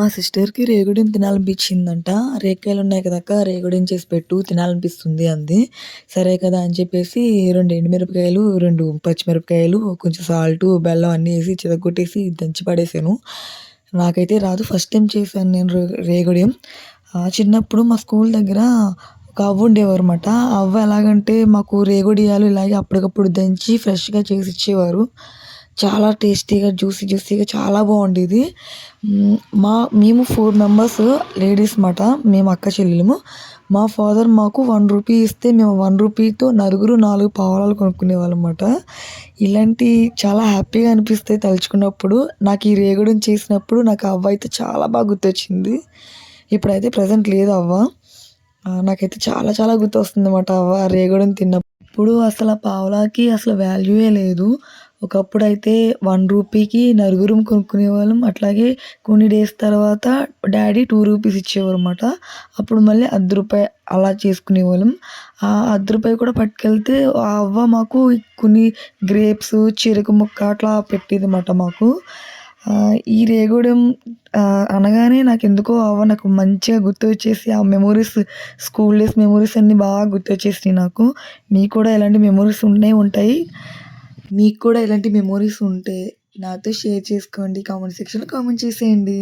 మా సిస్టర్‌కి రేగుడిని తినాలనిపించిందంట. రేకాయలు ఉన్నాయి కదక్క! రేగుడిని చేసి పెట్టు తినాలనిపిస్తుంది అంది. సరే కదా అని చెప్పేసి రెండు ఎండుమిరపకాయలు, రెండు పచ్చిమిరపకాయలు, కొంచెం సాల్టు, బెల్లం అన్నీ వేసి చితగొట్టేసి దంచి పడేసాను. నాకైతే రాదు. ఫస్ట్ టైం చేశాను నేను రే రేగుడి. చిన్నప్పుడు మా స్కూల్ దగ్గర ఒక అవ్వ ఉండేవారన్నమాట. ఆ అవ్వ ఎలాగంటే మాకు రేగుడియాలు ఇలాగే అప్పటికప్పుడు దంచి ఫ్రెష్‌గా చేసి ఇచ్చేవారు. చాలా టేస్టీగా, జ్యూసీ జ్యూసీగా చాలా బాగుండేది. మా మేము ఫోర్ మెంబర్స్ లేడీస్ మాట. మేము అక్క చెల్లెలము మా ఫాదర్ మాకు వన్ రూపీ ఇస్తే మేము వన్ రూపీతో నలుగురు నాలుగు పావలాలు కొనుక్కునేవాళ్ళం మాట. ఇలాంటి చాలా హ్యాపీగా అనిపిస్తాయి తలుచుకున్నప్పుడు. నాకు ఈ రేగడం చేసినప్పుడు నాకు అవ్వ అయితే చాలా బాగా గుర్తొచ్చింది. ఇప్పుడైతే ప్రజెంట్ లేదు అవ్వ. నాకైతే చాలా చాలా గుర్తొస్తుంది అన్నమాట అవ్వ రేగడం తిన్నప్పుడు. అసలు ఆ పావలాకి అసలు వాల్యూయే లేదు. ఒకప్పుడైతే వన్ రూపీకి నలుగురం కొనుక్కునేవాళ్ళం. అట్లాగే కొన్ని డేస్ తర్వాత డాడీ టూ రూపీస్ ఇచ్చేవారు అనమాట అప్పుడు మళ్ళీ అర్ధ రూపాయి అలా చేసుకునేవాళ్ళం. ఆ అర్ధ రూపాయి కూడా పట్టుకెళ్తే ఆ అవ్వ మాకు కొన్ని గ్రేప్స్, చెరుకు ముక్క అట్లా పెట్టేదన్నమాట మాకు. ఈ రేగూడెం అనగానే నాకెందుకో ఆ అవ్వ నాకు మంచిగా గుర్తు వచ్చేసి ఆ మెమొరీస్ స్కూల్ డేస్ మెమొరీస్ అన్నీ బాగా గుర్తు వచ్చేసినాయి నాకు. మీకు కూడా ఇలాంటి మెమొరీస్ ఉండే ఉంటాయి. మీకు కూడా ఇలాంటి మెమోరీస్ ఉంటే నాతో షేర్ చేసుకోండి. కామెంట్ సెక్షన్‌లో కామెంట్ చేసేయండి.